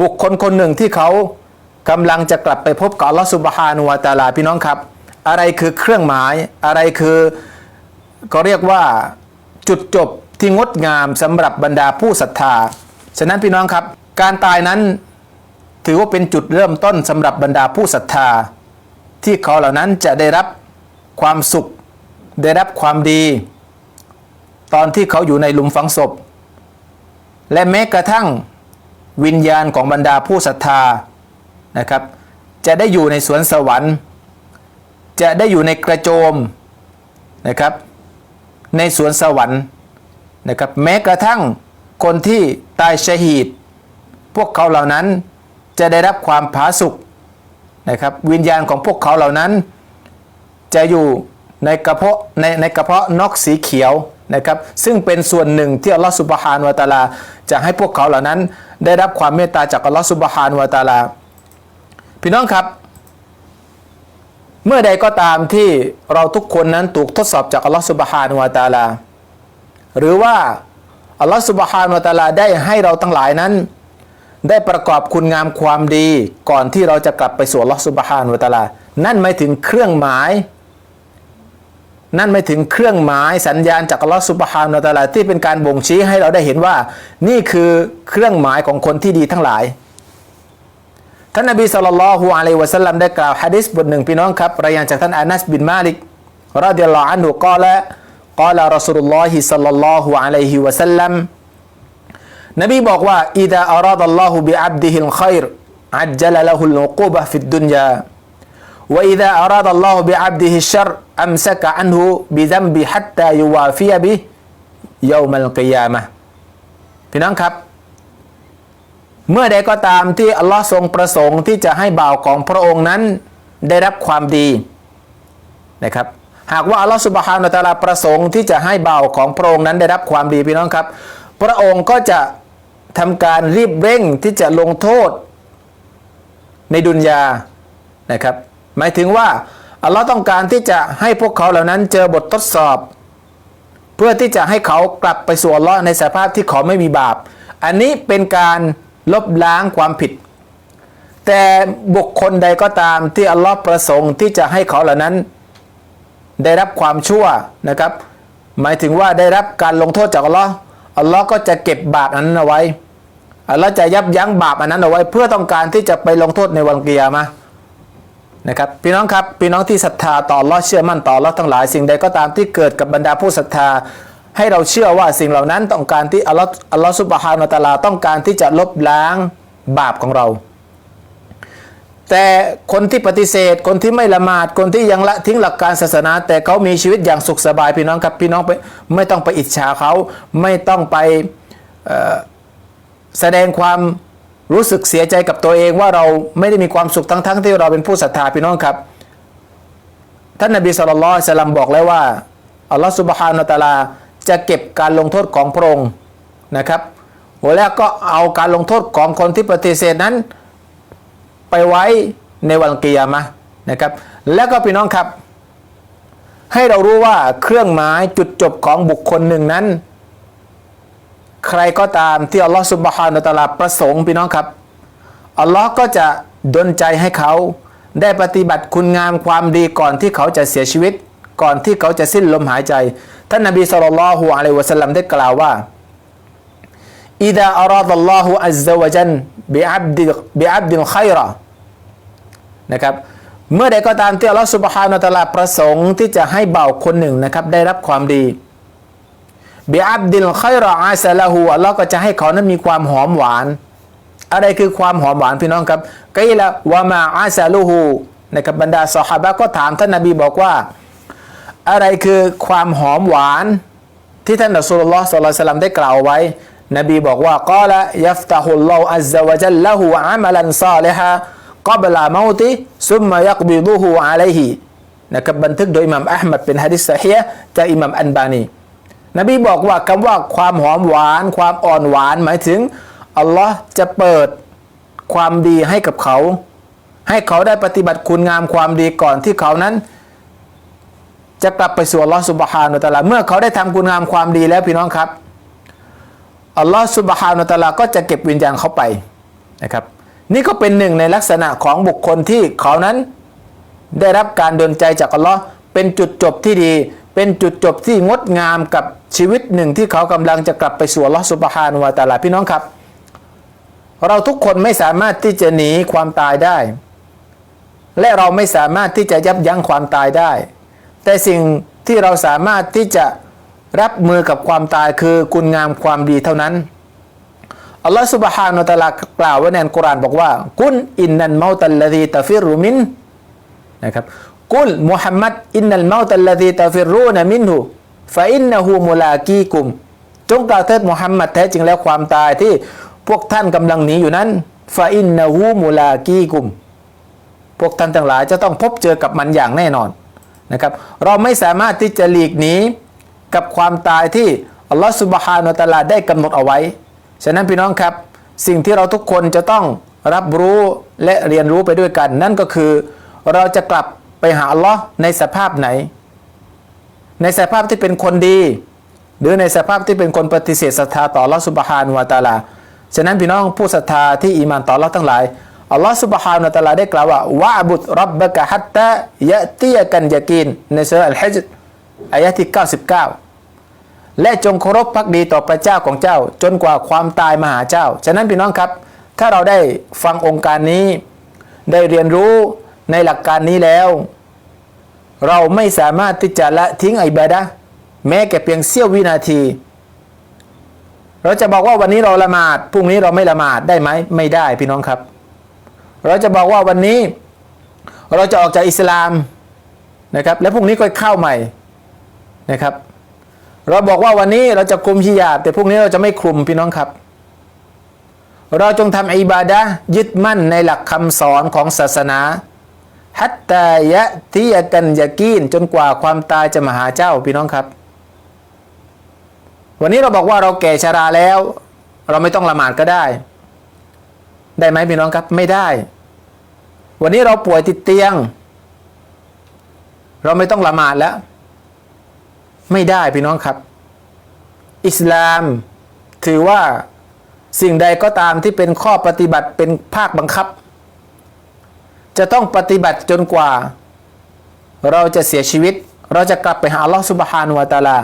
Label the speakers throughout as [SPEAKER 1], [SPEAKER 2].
[SPEAKER 1] บุคคลคนหนึ่งที่เขากำลังจะกลับไปพบกับอัลลอฮฺสุบฮานุวาตาลาพี่น้องครับ อะไรคือเครื่องหมายอะไรคือก็เรียกว่าจุดจบที่งดงามสำหรับบรรดาผู้ศรัทธา ฉะนั้นพี่น้องครับ การตายนั้นถือว่าเป็นจุดเริ่มต้นสำหรับบรรดาผู้ศรัทธา ที่เขาเหล่านั้นจะได้รับความสุข ได้รับความดี ตอนที่เขาอยู่ในหลุมฝังศพ และแม้กระทั่ง วิญญาณของบรรดาผู้ศรัทธานะครับ จะได้อยู่ในสวนสวรรค์ จะได้อยู่ในกระโจมนะครับ ในสวนสวรรค์นะครับ แม้กระทั่งคนที่ตายชหีดพวกเขาเหล่านั้นจะได้รับความผาสุกนะครับ วิญญาณของพวกเขาเหล่านั้น จะอยู่ในกระเพาะในในกระเพาะนกสีเขียว นะครับซึ่งเป็นส่วนหนึ่งที่อัลลอฮฺสุบฮานวะตาลา จะให้พวกเขาเหล่านั้น ได้รับความเมตตาจากอัลลอฮฺสุบฮานวะตาลา พี่น้องครับ เมื่อใดก็ตามที่เราทุกคนนั้นถูกทดสอบจากอัลลอฮฺสุบฮานวะตาลา หรือว่าอัลลอฮฺสุบฮานวะตาลาได้ให้เราทั้งหลายนั้น ได้ประกอบคุณงามความดี ก่อนที่เราจะกลับไปสู่อัลลอฮฺสุบฮานวะตาลา นั่นหมายถึงเครื่องหมาย นั่นหมายถึงเครื่องหมายสัญญาณจากอัลลอฮฺสุบฮานาตาลาที่เป็นการบ่งชี้ให้เราได้เห็นว่า นี่คือเครื่องหมายของคนที่ดีทั้งหลาย ท่านนบีสุลต่านละฮ์อะลัยวะสัลลัมได้กล่าวฮะดิษบทหนึ่งพี่น้องครับรายงานจากท่านอานัสบินมาลิกรดิยัลลอฮอันฮุกล่าวกล่าวรอสูลุลลอฮิสัลลัลลอฮุอะลัยฮิวะสัลลัมนบีบอกว่าอิดะอาราดัลลอฮุบิอับดิฮิลขัยรอัจจลละฮุลอุกูบะฟิดดุนยา وإذا أراد الله بعبده الشر أمسك عنه بذنب حتى يوافي به يوم القيامة พี่น้องครับ เมื่อใดก็ตามที่อัลลอฮ์ทรงประสงค์ที่จะให้บ่าวของพระองค์นั้นได้รับความดีนะครับ หากว่าอัลลอฮ์สุบฮานาตะลาประสงค์ที่จะให้บ่าวของพระองค์นั้นได้รับความดีพี่น้องครับ พระองค์ก็จะทำการรีบเร่งที่จะลงโทษในดุนยานะครับ หมายถึงว่าอัลลอฮ์ต้องการที่จะให้พวกเขาเหล่านั้นเจอบททดสอบ เพื่อที่จะให้เขากลับไปสู่อัลลอฮ์ในสภาพที่เขาไม่มีบาป อันนี้เป็นการลบล้างความผิด แต่บุคคลใดก็ตามที่อัลลอฮ์ประสงค์ที่จะให้เขาเหล่านั้น ได้รับความชั่วนะครับ หมายถึงว่าได้รับการลงโทษจากอัลลอฮ์อัลลอฮ์ก็จะเก็บบาปอันนั้นเอาไว้อัลลอฮ์จะยับยั้งบาปอันนั้นเอาไว้ เพื่อต้องการที่จะไปลงโทษในวันเกียร์มา นะครับพี่น้องครับพี่น้องที่ศรัทธาต่อลอดเชื่อมั่นต่อลอดทั้งหลายสิ่งใดก็ตามที่เกิดกับบรรดาผู้ศรัทธา ให้เราเชื่อว่าสิ่งเหล่านั้นต้องการที่อัลลอฮ์อัลลอฮ์ซุบฮานาตะลาต้องการที่จะลบล้างบาปของเรา แต่คนที่ปฏิเสธ คนที่ไม่ละหมาดคนที่ยังละทิ้งหลักการศาสนา แต่เขามีชีวิตอย่างสุขสบายพี่น้องครับพี่น้องไปไม่ต้องไปอิจฉาเขาไม่ต้องไปแสดงความ รู้สึกเสียใจกับตัวเองว่าเราไม่ได้มีความสุขทั้งๆทที่เราเป็นผู้ศรัทธาพี่น้องครับ ท่านนบีสุลต่านสลัมบอกแล้วว่าอัลลอฮฺสุบฮานาตะลาจะเก็บการลงโทษของพระองค์นะครับแล้วก็เอาการลงโทษของคนที่ปฏิเสธนั้น ไปไว้ในวันกิยามะนะครับ แล้วก็พี่น้องครับ ให้เรารู้ว่าเครื่องหมายจุดจบของบุคคลหนึ่งนั้น ใครก็ตามที่อัลลอฮฺสุบฮานาตะลาประสงค์พี่น้องครับอัลลอฮ์ก็จะดลใจให้เขาได้ปฏิบัติคุณงามความดีก่อนที่เขาจะเสียชีวิต ก่อนที่เขาจะสิ้นลมหายใจ ท่านนบีสุลต่านละฮ์อะลัยวะสัลลัมได้กล่าวว่าอิดะอาราดัลลอฮุอัลลอฮฺวะจันบิอับดิบิอับดิลขัยรนะครับเมื่อใดก็ตามที่อัลลอฮฺสุบฮานาตะลาประสงค์ที่จะให้เบาคนหนึ่งนะครับได้รับความดี บิอับดิลขัยรออาซาลาหูอัลลอฮ์ก็จะให้เขานั้นมีความหอมหวาน อะไรคือความหอมหวานพี่น้องครับกยละวามาอาซาลูฮูนะครับบรรดาสหายก็ถามท่านนบีบอกว่า อะไรคือความหอมหวาน ที่ท่านอัสลลอฮ์สุลลัลสลัมได้กล่าวไว้ นบีบอกว่ากละยัฟตะฮุลลอฮ์อัลลอฮ์วะจัลละหูอามัลันซาลิฮะกับลาเมาติซุมมายักบิดูฮูอะลัยฮินะครับบันทึกโดยอิหม่ามอัลมัดเป็นฮะดิษสะฮีห์จากอิหม่ามอันบานี นบีบอกว่าคำว่าความหอมหวาน ความอ่อนหวาน หมายถึงอัลลอฮ์จะเปิดความดีให้กับเขา ให้เขาได้ปฏิบัติคุณงามความดีก่อนที่เขานั้น จะกลับไปสู่อัลลอฮ์สุบฮานุตะลาเมื่อเขาได้ทำคุณงามความดีแล้วพี่น้องครับอัลลอฮ์สุบฮานุตะลาก็จะเก็บวิญญาณเขาไปนะครับ นี่ก็เป็นหนึ่งในลักษณะของบุคคลที่เขานั้นได้รับการดลใจจากอัลลอฮ์เป็นจุดจบที่ดี เป็นจุดจบที่งดงามกับชีวิตหนึ่งที่เขากำลังจะกลับไปสู่ลอสุบฮานวาตาลาพี่น้องครับ เราทุกคนไม่สามารถที่จะหนีความตายได้ และเราไม่สามารถที่จะยับยั้งความตายได้ แต่สิ่งที่เราสามารถที่จะรับมือกับความตายคือคุณงามความดีเท่านั้นอัลลอฮฺสุบฮานุตาลากล่าวไว้ในอักุรานบอกว่า กุนอินนันเมาตัลลดีตะฟิรุมินนะครับ กุลมุฮัมมัดอินนัลเมาตัลลดีตะฟิรูนมินหูฟะอินนะฮูมุลากีกุม จงกล่าวเถิดมุฮัมมัดแท้จริงแล้วความตายที่พวกท่านกำลังหนีอยู่นั้นฟาอินนะฮูมุลากีกุม พวกท่านทั้งหลายจะต้องพบเจอกับมันอย่างแน่นอนนะครับ เราไม่สามารถที่จะหลีกหนีกับความตายที่อัลลอฮฺสุบฮานาตะอาลาได้กำหนดเอาไว้ ฉะนั้นพี่น้องครับ สิ่งที่เราทุกคนจะต้องรับรู้และเรียนรู้ไปด้วยกัน นั่นก็คือเราจะกลับ ไปหาอัลลอฮ์ในสภาพไหน ในสภาพที่เป็นคนดี หรือในสภาพที่เป็นคนปฏิเสธศรัทธาต่ออัลลอฮ์สุบฮานุวะตาลาฉะนั้นพี่น้องผู้ศรัทธาที่อีมานต่ออัลลอฮ์ทั้งหลายอัลลอฮ์สุบฮานุวะตาลาได้กล่าวว่าวะบุดรับบะกะฮัตตะยะตียกันยะกีนในสุรอัลฮิจอายะที่ 99 และจงเคารพพักดีต่อพระเจ้าของเจ้า จนกว่าความตายมาหาเจ้า ฉะนั้นพี่น้องครับ ถ้าเราได้ฟังองค์การนี้ ได้เรียนรู้ ในหลักการนี้แล้ว เราไม่สามารถที่จะละทิ้งอิบาดะแม้แค่เพียงเสี้ยววินาที เราจะบอกว่าวันนี้เราละหมาดพรุ่งนี้เราไม่ละหมาดได้ไหมไม่ได้พี่น้องครับ เราจะบอกว่าวันนี้ เราจะออกจากอิสลามนะครับ แล้วพรุ่งนี้ก็เข้าใหม่นะครับ เราบอกว่าวันนี้เราจะคลุมฮิญาบแต่พรุ่งนี้เราจะไม่คลุมพี่น้องครับเราจงทำอิบาดะยึดมั่นในหลักคำสอนของศาสนา ฮัตตายะทิยกันยากีนจนกว่าความตายจะมาหาเจ้าพี่น้องครับ วันนี้เราบอกว่าเราแก่ชราแล้ว เราไม่ต้องละหมาดก็ได้ ได้ไหมพี่น้องครับไม่ได้ วันนี้เราป่วยติดเตียง เราไม่ต้องละหมาดแล้ว ไม่ได้พี่น้องครับ อิสลามถือว่าสิ่งใดก็ตามที่เป็นข้อปฏิบัติเป็นภาคบังคับ จะต้องปฏิบัติจนกว่า เราจะเสียชีวิต เราจะกลับไปหาอัลลอฮฺสุบฮานุวาตาลา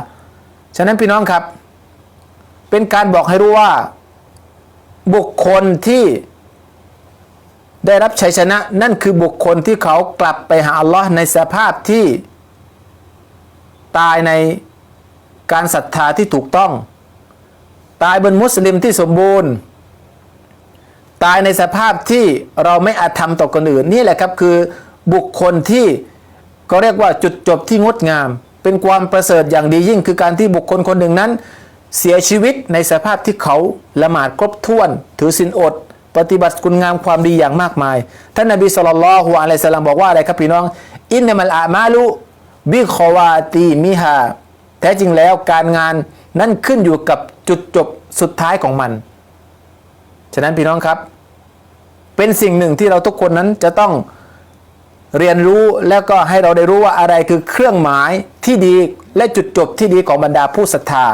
[SPEAKER 1] ฉะนั้นพี่น้องครับ เป็นการบอกให้รู้ว่าบุคคลที่ได้รับชัยชนะนั่นคือบุคคลที่เขากลับไปหาอัลลอฮ์ในสภาพที่ ตายในการศรัทธาที่ถูกต้อง ตายบนมุสลิมที่สมบูรณ์ ตายในสภาพที่เราไม่อาจทำต่อคนอื่นนี่แหละครับคือบุคคลที่ก็เรียกว่าจุดจบที่งดงาม เป็นความประเสริฐอย่างดียิ่ง คือการที่บุคคลคนหนึ่งนั้น เสียชีวิตในสภาพที่เขาละหมาดครบถ้วน ถือศีลอด ปฏิบัติคุณงามความดีอย่างมากมาย ท่านนบีสุลต่านละฮ์อะลัยสสลามบอกว่าอะไรครับพี่น้อง อินนามัลอามาลุบิคอวาตีมิฮาแท้จริงแล้วการงานนั้นขึ้นอยู่กับจุดจบสุดท้ายของมัน ฉะนั้นพี่น้องครับ เป็นสิ่งหนึ่งที่เราทุกคนนั้นจะต้องเรียนรู้แล้วก็ให้เราได้รู้ว่าอะไรคือเครื่องหมายที่ดีและจุดจบที่ดีของบรรดาผู้ศรัทธา